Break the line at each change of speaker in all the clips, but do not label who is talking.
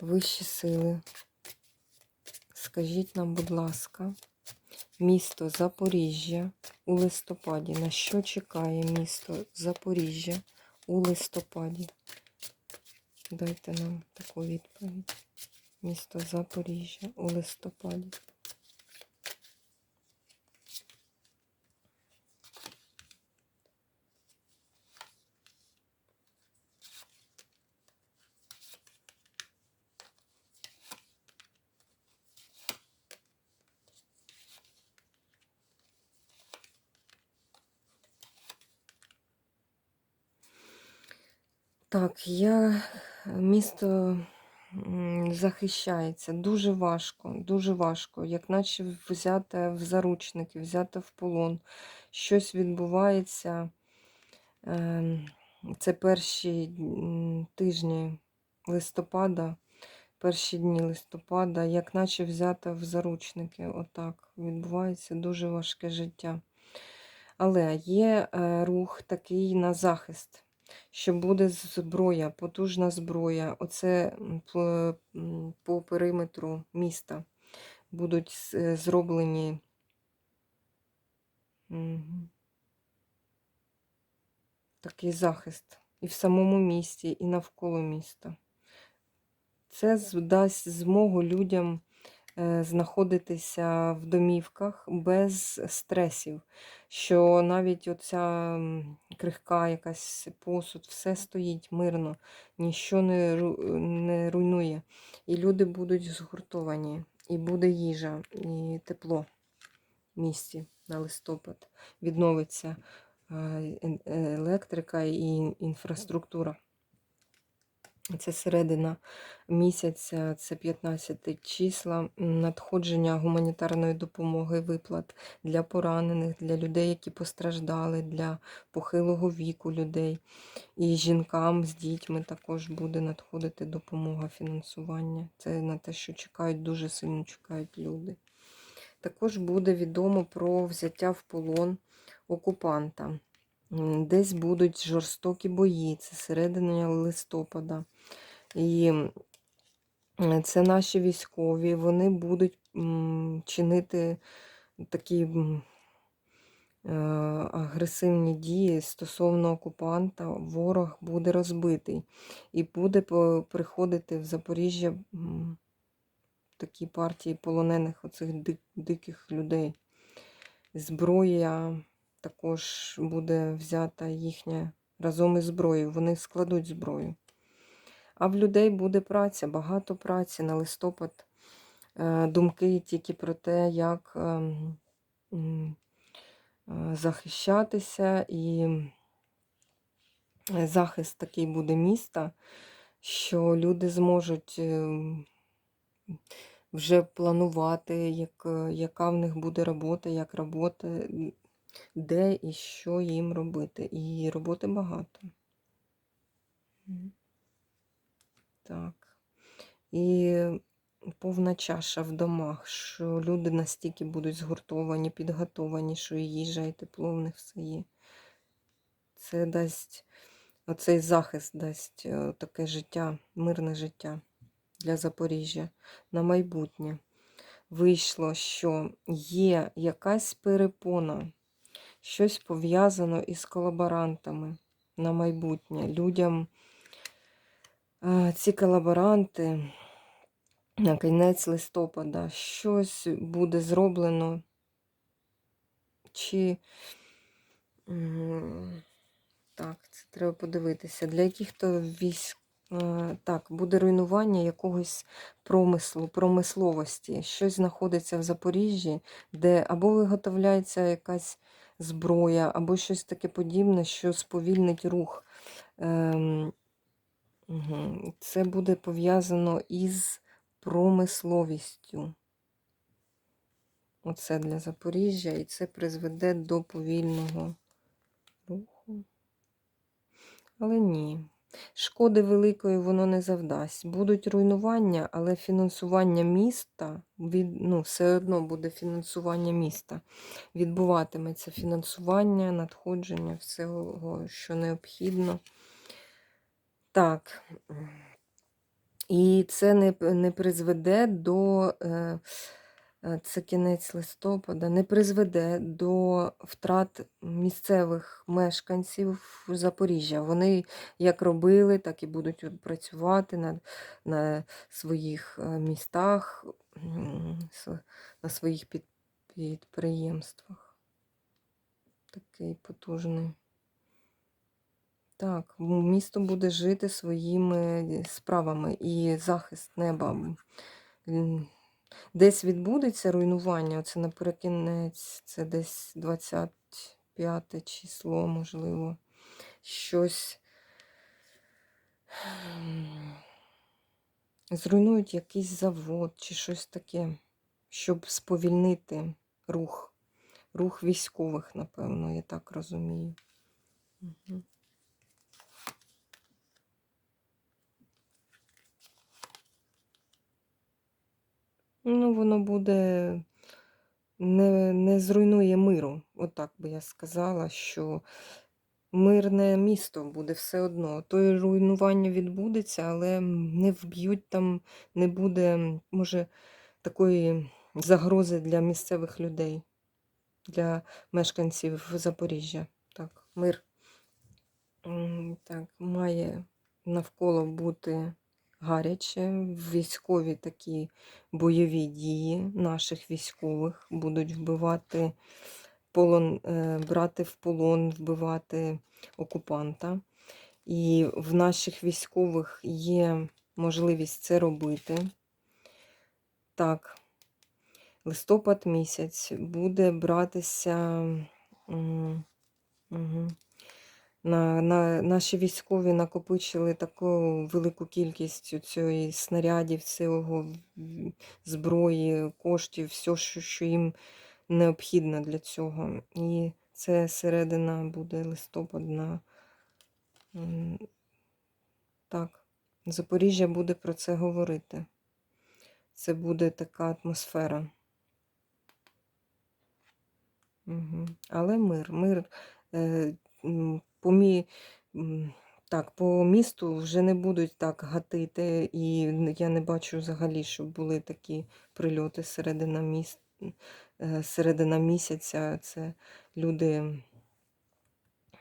Вищі сили. Скажіть нам, будь ласка, місто Запоріжжя у листопаді. На що чекає місто Запоріжжя у листопаді? Дайте нам таку відповідь. Місто Запоріжжя у листопаді. Так, я місто захищається дуже важко, дуже важко, як наче взяте в заручники, взяте в полон. Щось відбувається. ем, Це перші тижні листопада, перші дні листопада, як наче взята в заручники. Отак відбувається дуже важке життя. Але є е, рух такий на захист що буде зброя, потужна зброя. Оце по, периметру міста будуть е, зроблені. Такий захист і в самому місті, і навколо міста. Це дасть змогу людям знаходитися в домівках без стресів, що навіть оця крихка, якась посуд, все стоїть мирно, ніщо не, ру- не руйнує. І люди будуть згуртовані, і буде їжа, і тепло в місті на листопад. Відновиться е, електрика і інфраструктура. Це середина місяця, це 15 числа, надходження гуманітарної допомоги, виплат для поранених, для людей, які постраждали, для похилого віку людей. І жінкам з дітьми також буде надходити допомога, фінансування. Це на те, що чекають, дуже сильно чекають люди. Також буде відомо про взяття в полон окупанта. Десь будуть жорстокі бої, це середина листопада. І це наші військові, вони будуть чинити такі е, агресивні дії стосовно окупанта. Ворог буде розбитий. І буде приходити в Запоріжжя такі партії полонених оцих диких людей. Зброя також буде взята їхня разом із зброєю. Вони складуть зброю. А в людей буде праця, багато праці на листопад. Е, Думки тільки про те, як ем, е, захищатися, і е, захист такий буде міста, що люди зможуть вже планувати, як, яка в них буде робота, як робота, де і що їм робити. І роботи багато. Так. І повна чаша в домах, що люди настільки будуть згуртовані, підготовані, що і їжа, і тепло в них все є. Це дасть, оцей захист дасть е, таке життя, мирне життя для Запоріжжя на майбутнє. Вийшло, що є якась перепона, щось пов'язано із колаборантами на майбутнє. Людям ці колаборанти на кінець листопада щось буде зроблено, чи так, це треба подивитися. Для яких-то військ е, так, буде руйнування якогось промислу, промисловості. Щось знаходиться в Запоріжжі, де або виготовляється якась зброя, або щось таке подібне, що сповільнить рух. Це буде пов'язано із промисловістю. Оце для Запоріжжя, і це призведе до повільного руху. Але ні. Шкоди великої воно не завдасть. Будуть руйнування, але фінансування міста, від, ну, все одно буде фінансування міста. Відбуватиметься фінансування, надходження всього, що необхідно. Так. І це не, не призведе до, е, е, це кінець листопада, не призведе до втрат місцевих мешканців Запоріжжя. Вони як робили, так і будуть працювати на, на своїх е, містах, на своїх підприємствах. Такий потужний. Так, місто буде жити своїми справами і захист неба. Десь відбудеться руйнування, це наприкінець, це десь 25 число, можливо. Щось зруйнують якийсь завод чи щось таке, щоб сповільнити рух. Рух військових, напевно, я так розумію. Мгм. Ну, воно буде не, не зруйнує миру. Отак би я сказала, що мирне місто буде все одно. То руйнування відбудеться, але не вб'ють там, не буде, може, такої загрози для місцевих людей, для мешканців Запоріжжя. Так, мир. Так, має навколо бути гаряче, військові такі бойові дії наших військових будуть вбивати полон, е, брати в полон, вбивати окупанта. І в наших військових є можливість це робити. Так, листопад місяць буде братися. мгм. На, на, наші військові накопичили таку велику кількість цієї снарядів, цього зброї, коштів, все, що, що їм необхідно для цього. І це середина буде листопадна. Так, Запоріжжя буде про це говорити. Це буде така атмосфера. Угу. Але мир, мир. По, мі, так, по місту вже не будуть так гатити, і я не бачу взагалі, щоб були такі прильоти середина міст, е, середина місяця. Це люди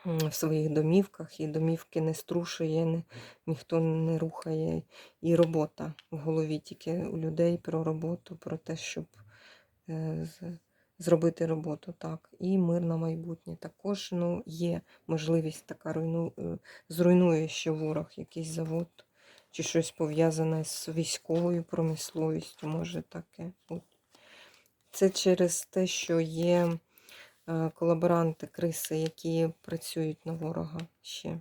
в своїх домівках, і домівки не струшує, не, ніхто не рухає. І робота в голові тільки у людей про роботу, про те, щоб е, зробити роботу. Так. І мир на майбутнє. Також ну, є можливість така руйну, е, зруйнує ще ворог якийсь завод чи щось пов'язане з військовою промисловістю, може таке. От. Це через те, що є е, колаборанти, криси, які працюють на ворога ще.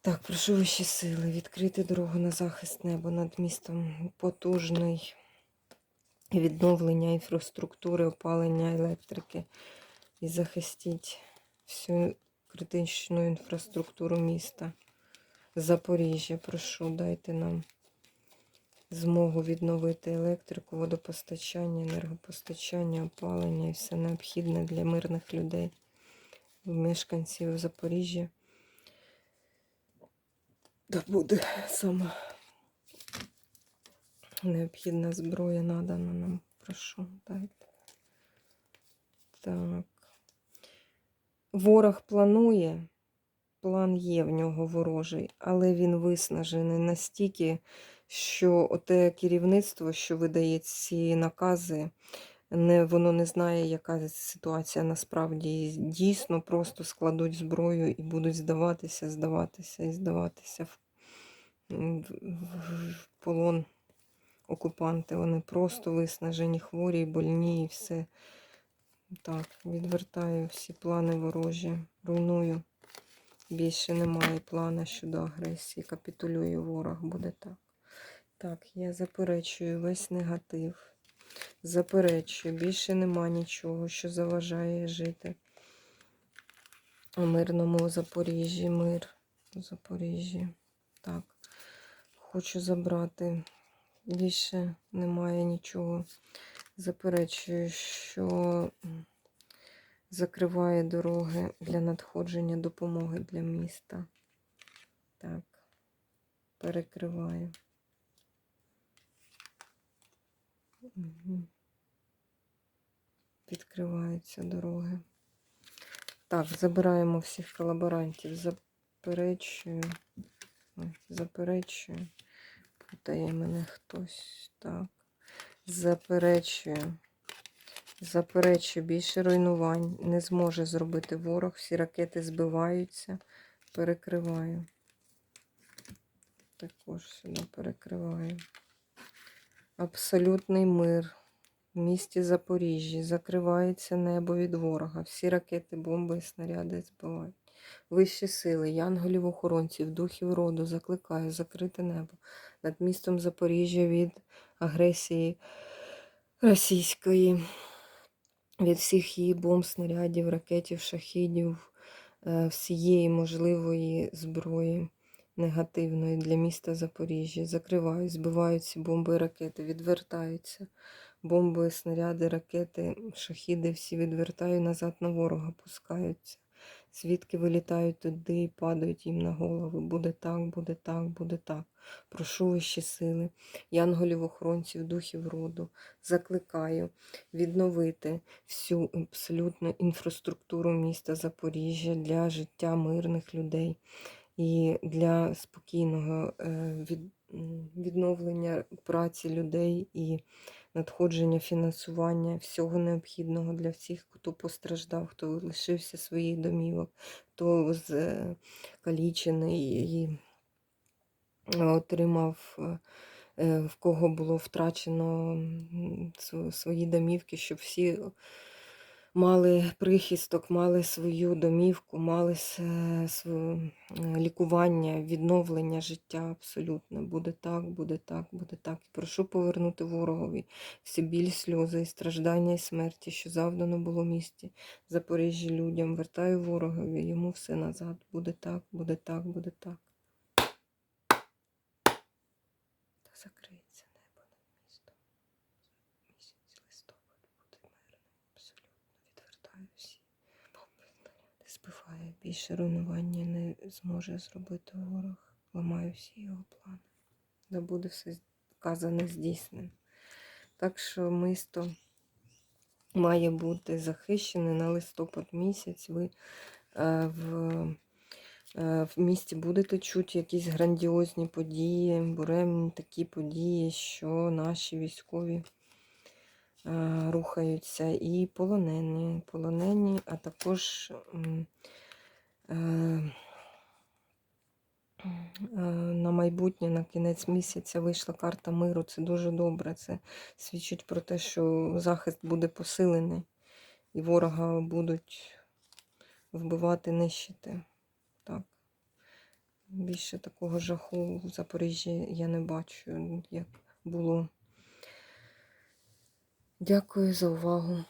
Так, прошу вищі сили, відкрити дорогу на захист неба над містом. Потужний відновлення інфраструктури, опалення електрики. І захистіть всю критичну інфраструктуру міста. Запоріжжя, прошу, дайте нам змогу відновити електрику, водопостачання, енергопостачання, опалення і все необхідне для мирних людей, мешканців Запоріжжя. Да буде саме необхідна зброя надана нам. Прошу, дайте. Так. Ворог планує, план є в нього ворожий, але він виснажений настільки, що оте керівництво, що видає ці накази, не, воно не знає, яка ситуація насправді. Дійсно, просто складуть зброю і будуть здаватися, здаватися і здаватися в, в- в полон окупанти. Вони просто виснажені, хворі, больні і все. Так, відвертаю всі плани ворожі, руйную. Більше немає плана щодо агресії. Капітулює ворог, буде так. Так, я заперечую весь негатив. Заперечую, більше нема нічого, що заважає жити. У мирному Запоріжжі, мир у Запоріжжі. Так, хочу забрати. Більше немає нічого. Заперечую, що закриває дороги для надходження допомоги для міста. Так, перекриваю. Мгм. Відкриваються дороги. Так, забираємо всіх колаборантів. Заперечую. Заперечую. Путає мене хтось. Так. Заперечую. Заперечую. Більше руйнувань не зможе зробити ворог. Всі ракети збиваються. Перекриваю. Також сюди перекриваю. Абсолютний мир. В місті Запоріжжя закривається небо від ворога. Всі ракети, бомби і снаряди збивають. Вищі сили, янголів охоронців, духів роду закликаю закрити небо над містом Запоріжжя від агресії російської, від всіх її бомб, снарядів, ракетів, шахідів, е, всієї можливої зброї негативної для міста Запоріжжя. Закривають, збивають ці бомби і ракети, відвертаються. Бомби, снаряди, ракети, шахіди всі відвертаю назад на ворога, пускаються. Звідки вилітають туди і падають їм на голови. Буде так, буде так, буде так. Прошу вищі сили, янголів охоронців, духів роду, закликаю відновити всю абсолютно інфраструктуру міста Запоріжжя для життя мирних людей і для спокійного е, відновлення праці людей і надходження фінансування всього необхідного для всіх, хто постраждав, хто лишився своїх домівок, хто калічений і е, отримав, е, е, в кого було втрачено свої домівки, щоб всі мали прихисток, мали свою домівку, мали е, св- е, лікування, відновлення життя абсолютно. Буде так, буде так, буде так. І прошу повернути ворогові всі біль, сльози і страждання і смерті, що завдано було місті Запоріжжя людям. Вертаю ворогові, йому все назад. Буде так, буде так, буде так. Та закриється небо над містом. Місяць листопад буде мирним. Абсолютно відвертаю всі бомби, снаряди. Збиває. Більше руйнування не зможе зробити ворог. Ламаю всі його плани. Да буде все казане здійснено. Так що місто має бути захищене на листопад місяць. Ви е, в, е, в місті будете чути якісь грандіозні події, буремні такі події, що наші військові е, рухаються і полонені, полонені, а також на майбутнє, на кінець місяця вийшла карта миру. Це дуже добре. Це свідчить про те, що захист буде посилений, і ворога будуть вбивати, нищити. Так. Більше такого жаху в Запоріжжі я не бачу, як було. Дякую за увагу.